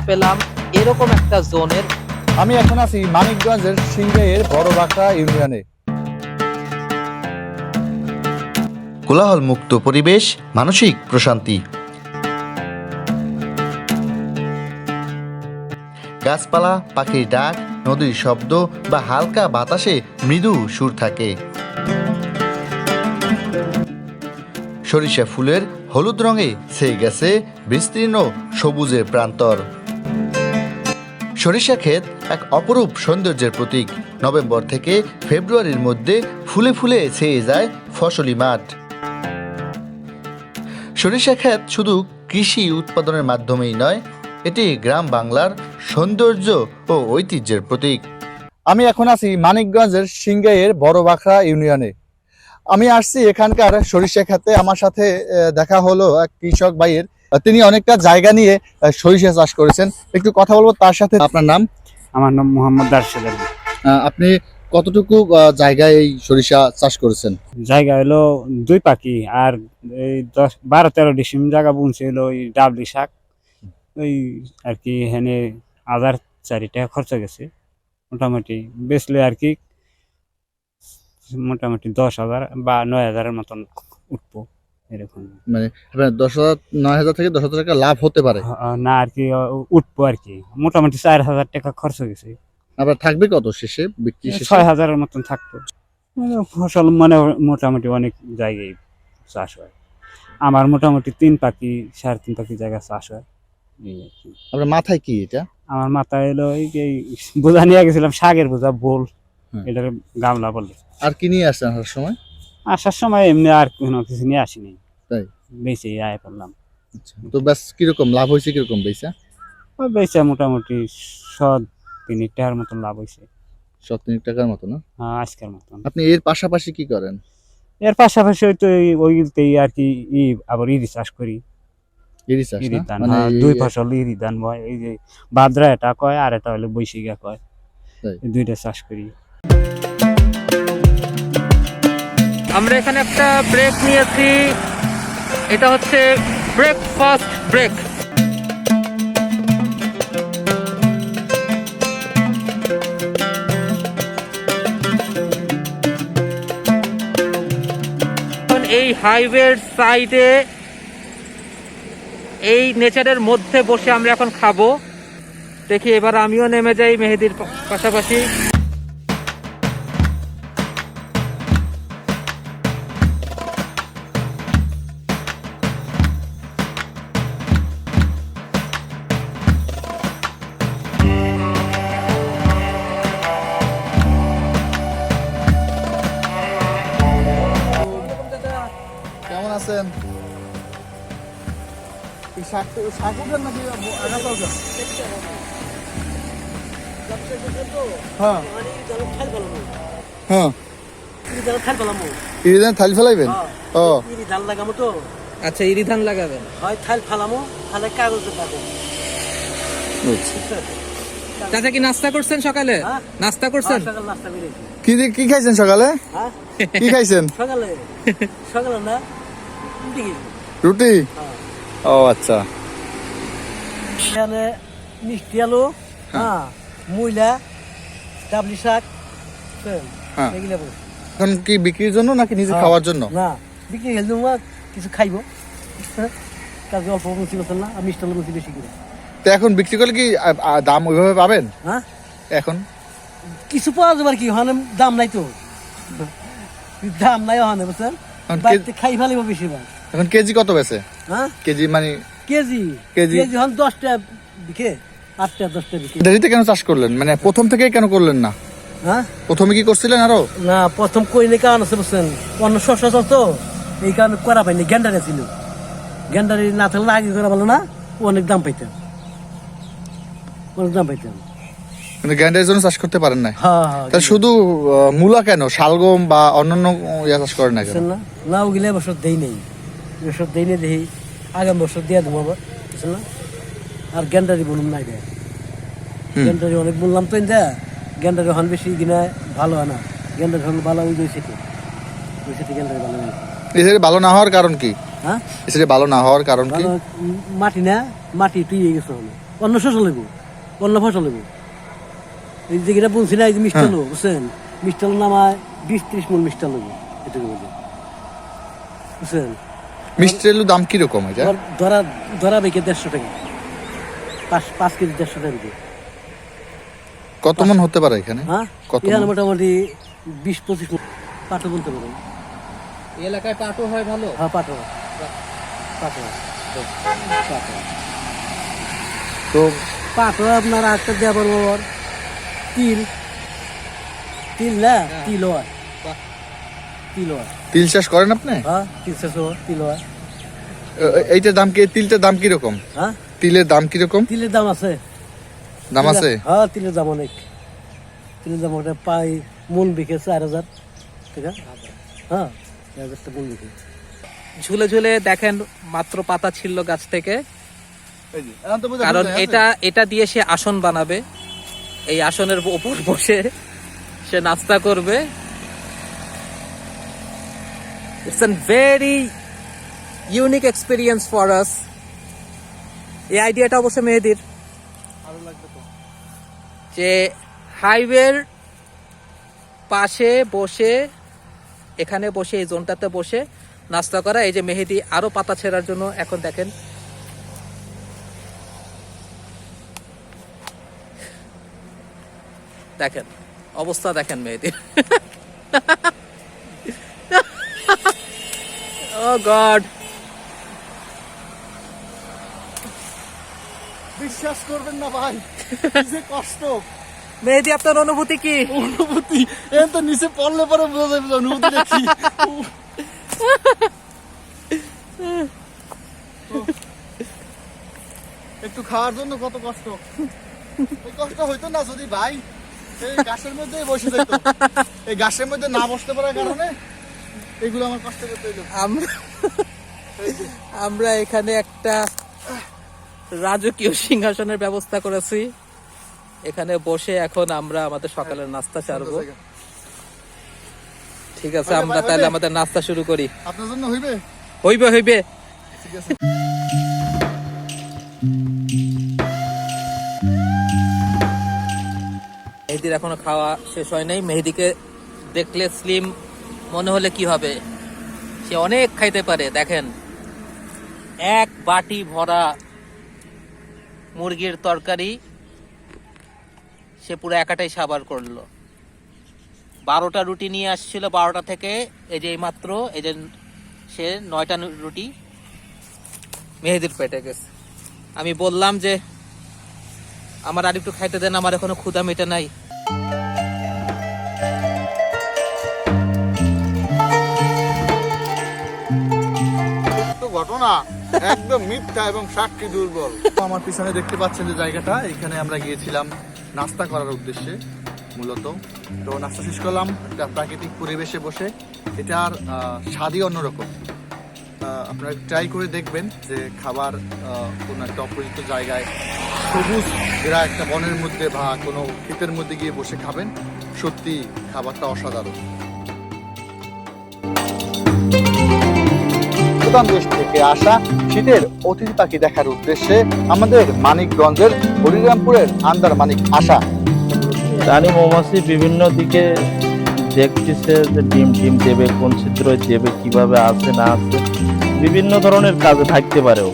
দেখা পেলাম এরকম একটা জোনের। আমি এখন আছি মানিকগঞ্জের সিংগাইয়ের বড় বাঁকড়া ইউনিয়নে। কোলাহল মুক্ত পরিবেশ, মানসিক প্রশান্তি। গাছপালা, পাখির ডাক, নদীর শব্দ বা হালকা বাতাসে মৃদু সুর থাকে। সরিষা ফুলের হলুদ রঙে ছেয়ে গেছে বিস্তীর্ণ সবুজের প্রান্তর। সরিষা ক্ষেত এক অপরূপ সৌন্দর্যের প্রতীক। নভেম্বর থেকে ফেব্রুয়ারির মধ্যে ফুলে ফুলে ছেয়ে যায় ফসলি মাঠ। সরিষা ক্ষেত শুধু কৃষি উৎপাদনের মাধ্যমেই নয়, এটি গ্রাম বাংলার সৌন্দর্য ও ঐতিহ্যের প্রতীক। আমি এখন আছি মানিকগঞ্জের সিংগাইয়ের বড় বাঁকড়া ইউনিয়নে। আমি আসছি এখানকার সরিষা খেতে আমার সাথে দেখা হলো এক কৃষক ভাইয়ের। তিনি অনেকটা জায়গা নিয়ে সরিষা চাষ করেছেন। একটু কথা বলব তার সাথে। আপনার নাম? আমার নাম মোহাম্মদ রাশেদ আলী। আপনি কতটুকু জায়গায় এই সরিষা চাষ করেছেন? জায়গা হলো দুই পাখি আর এই দশ বারো তেরো ডিসিম জায়গা বুনছে হলো ওই ডাবলি শাক। ওই আর কি হেনে হাজার চারি টাকা খরচ গেছে। মোটামুটি বেচলে আর কি মোটামুটি দশ হাজার বা নয় হাজারের মতন উঠবো। এরকম। মানে দশ হাজার নয় হাজার থেকে দশ হাজার টাকা লাভ হতে পারে। না আর কি উঠবো আর কি। মোটামুটি চার হাজার টাকা খরচ গেছে। আবার থাকবে কত শেষে? বিক্রি ছয় হাজারের মতন থাকতো মানে ফসল মানে মোটামুটি অনেক জায়গায় চাষ হয়। আমার মোটামুটি তিন পাখি সাড়ে তিন পাখি জায়গা চাষ হয়। আপনার মাথায় কি এটা? আমার মাথায় এলো এই যে বোঝা নিয়ে গেছিলাম শাকের বোঝা বোল হুম। এটার গামলা বলে। আর কি নিয়ে আসছেন সময়? আসার সময় এমনি আর কোনো কিছু নিয়ে আসিনি তাই? বেঁচে আয় করলাম তো ব্যাস কীরকম? লাভ হয়েছে কীরকম বেচা? ওই মোটামুটি সব তিন টাকার মতন লাভ হয়েছে। সত্তর টাকার মতো না? আহ, আজকের মতন। আপনি এর পাশাপাশি কি করেন? এর পাশাপাশি হয়তো এই- ওইগুলোতেই আর কি ই আবার ইরি চাষ করি। ইরি চাষ ইরি ধান মানে হ্যাঁ, দুই ফসল ইরি ধান হয়। এই যে বাদরা এটা কয় আর এটা হলো বৈশিকা কয়। দুইটা চাষ করি। আমরা এখানে একটা ব্রেক নিয়েছি। এটা হচ্ছে ব্রেকফাস্ট ব্রেক এই হাইওয়ের সাইডে এই নেচারের মধ্যে বসে আমরা এখন খাব। দেখি এবার আমিও নেমে যাই মেহেদির পাশাপাশি। আছেন? এই শাক শাক উঠেন নাকি আগাছা উঠেন? হ্যাঁ। হ্যাঁ। ইরিদান থালি ফেলাইবেন? ও। ধান লাগামো তো। আচ্ছা ইরি লাগাবেন? হয় থাল ফালামো ফালে কাগজ পাবো চাচা কি নাস্তা করছেন সকালে? হ্যাঁ? নাস্তা করছেন? নাস্তা কি কি খাইছেন সকালে? হ্যাঁ। কি খাইছেন? সকালে। সকালে না রুটি। ও আচ্ছা। এখানে মিষ্টি আলু হ্যাঁ। মুইলা ডাবলি শাক হ্যাঁ। এগুলো। এখন কি বিক্রির জন্য নাকি নিজে হ্যাঁ। খাওয়ার জন্য? না বিক্রি গেল কিছু খাইব। হ্যাঁ? কাজে অল্প মুচি করতেন না আর মিষ্টি আলু মুচি বেশি করে। তো এখন বিক্রি করলে কি দাম ওইভাবে পাবেন? হ্যাঁ। এখন? কিছু পাওয়া যাবে আর কি ওখানে দাম নাই তো। দাম নাই ওখানে বুঝছেন? খাই ফেলিব বেশিরভাগ। এখন কেজি কত বেছে হ্যাঁ? কেজি মানে কেজি? কেজি? কেজি হন দশটা বিকে আটটা দশটা বিকে। দেরিতে কেন চাষ করলেন? মানে প্রথম থেকে কেন করলেন না? হ্যাঁ? প্রথমে কি করছিলেন আরও? না প্রথম কইলে কারণ আছে বুঝছেন? অন্য শস্য চলতো এই কারণে করা পাইনি গ্যান্ডারে ছিল। গ্যান্ডারি না থাকলে আগে করা ভালো না অনেক দাম পাইতাম অনেক দাম পাইতাম কিন্তু গ্যান্ডারের জন্য চাষ করতে পারেন না হ্যাঁ হ্যাঁ তা শুধু মূলা কেন? শালগম বা অন্যান্য ইয়া চাষ করেন না কেন? না? না ওগুলো বছর দেই নেই। বছর দেই নেই দেখি আগামী বছর দিয়ে দেবো আবার বুঝছেন না? আর গ্যান্ডারি বলুন নাই দেয়। গ্যান্ডারি অনেক বললাম তো গ্যান্ডারি হন বেশি কিনা ভালো হয় না। গ্যান্ডারি হন ভালো ওই দুই সেটি ওই সেটি গ্যান্ডারি ভালো হয় এসে ভালো না হওয়ার কারণ কি? হ্যাঁ? এসে ভালো না হওয়ার কারণ কি? মাটি না মাটি তুই গেছে হলো। অন্য শস্য লেবু অন্য ফসল এই যে যেটা বলছি না এই যে মিষ্টি আলু বুঝছেন? মিষ্টি আলু নামায় বিশ ত্রিশ মন মিষ্টি আলু এটুকু বুঝে বুঝছেন? মিষ্টি আলু দাম কীরকম এটা ধর- ধরা ধরা বেঁকে দেড়শো টাকা। পাঁচ পাঁচ কেজি দেড়শো টাকা। কত মন হতে পারে এখানে? হ্যাঁ? কত এখানে? মোটামুটি বিশ পঁচিশ মন। পাটো বলতে পারেন। এই এলাকায় পাটও হয় ভালো? হ্যাঁ পাটো পাটো পাটো তো পাটো আপনার একটা দেওয়া পারব আবার তিল। তিল না তিল হয়। তিল হয়। তিল চাষ করেন আপনি? হ্যাঁ তিল শেষ হয় তিল হয়। এইটার দাম কি তিলটার দাম কীরকম? হ্যাঁ? তিলের দাম কীরকম? তিলের দাম আছে। দাম আছে? হ্যাঁ তিলের দাম অনেক। তিলের দাম ওটা পাই মন বিকে চার হাজার ঠিক আছে হ্যাঁ চার হাজার মন বিকে। ঝুলে ঝুলে দেখেন মাত্র পাতা ছিল গাছ থেকে। এই যে, এখন তো বোধহয় কারণ এটা এটা দিয়ে সে আসন বানাবে। এই আসনের উপর বসে সে নাস্তা করবে। It's an very unique experience for us এই আইডিয়াটা অবশ্য মেয়েদের যে হাইওয়ের পাশে বসে, এখানে বসে, এই জোনটাতে বসে নাস্তা করা। এই যে মেহেদি আরও পাতা ছেঁড়ার জন্য এখন দেখেন দেখেন অবস্থা দেখেন মেয়েদের ও গড। বিশ্বাস করবেন না ভাই যে কষ্ট। মেহেদি আপনার অনুভূতি কি? অনুভূতি এখন তো নিচে পড়লে পরে বোঝা যাবে অনুভূতি কি। একটু খাওয়ার জন্য কত কষ্ট। কষ্ট হইতো না যদি ভাই। এই গাছের মধ্যে বসে যেত এই গাছের মধ্যে না বসতে পারার কারণে এগুলো আমার কষ্ট করতে হইল। আমরা আমরা এখানে একটা রাজকীয় সিংহাসনের ব্যবস্থা করেছি। এখানে বসে এখন আমরা আমাদের সকালের নাস্তা সারবো। ঠিক আছে আমরা তাহলে আমাদের নাস্তা শুরু করি। আপনার জন্য হইবে? হইবে হইবে। ঠিক আছে। মেহেদির এখনও খাওয়া শেষ হয় নাই। মেহেদিকে দেখলে স্লিম মনে হলে কি হবে? সে অনেক খাইতে পারে, দেখেন। এক বাটি ভরা মুরগির তরকারি সে পুরো একাটাই সাবার করল। বারোটা রুটি নিয়ে আসছিল বারোটা থেকে, এই যে এইমাত্র, এই যে সে নয়টা রুটি মেহেদির পেটে গেছে। আমি বললাম যে, আমার আর একটু খাইতে দেন, আমার এখনও ক্ষুদা মেটে নাই। ঘটনা একদম এবং দুর্বল। আমার পিছনে দেখতে পাচ্ছেন যে জায়গাটা, এখানে আমরা গিয়েছিলাম নাস্তা করার উদ্দেশ্যে, মূলত। তো নাস্তা করলাম প্রাকৃতিক পরিবেশে বসে। স্বাদই আপনারা ট্রাই করে দেখবেন যে খাবার কোনো একটা অপরিচিত জায়গায় সবুজ, এরা একটা বনের মধ্যে বা কোনো ক্ষেতের মধ্যে গিয়ে বসে খাবেন। সত্যি খাবারটা অসাধারণ। প্রধান দেশ থেকে আসা শীতের অতিথি পাখি দেখার উদ্দেশ্যে আমাদের মানিকগঞ্জের হরিরামপুরের আন্দার মানিক আসা রানী মৌমাছি বিভিন্ন দিকে দেখতেছে যে ডিম ডিম দেবে, কোন ছিদ্র দেবে, কীভাবে আছে, না আছে। বিভিন্ন ধরনের কাজে থাকতে পারে ও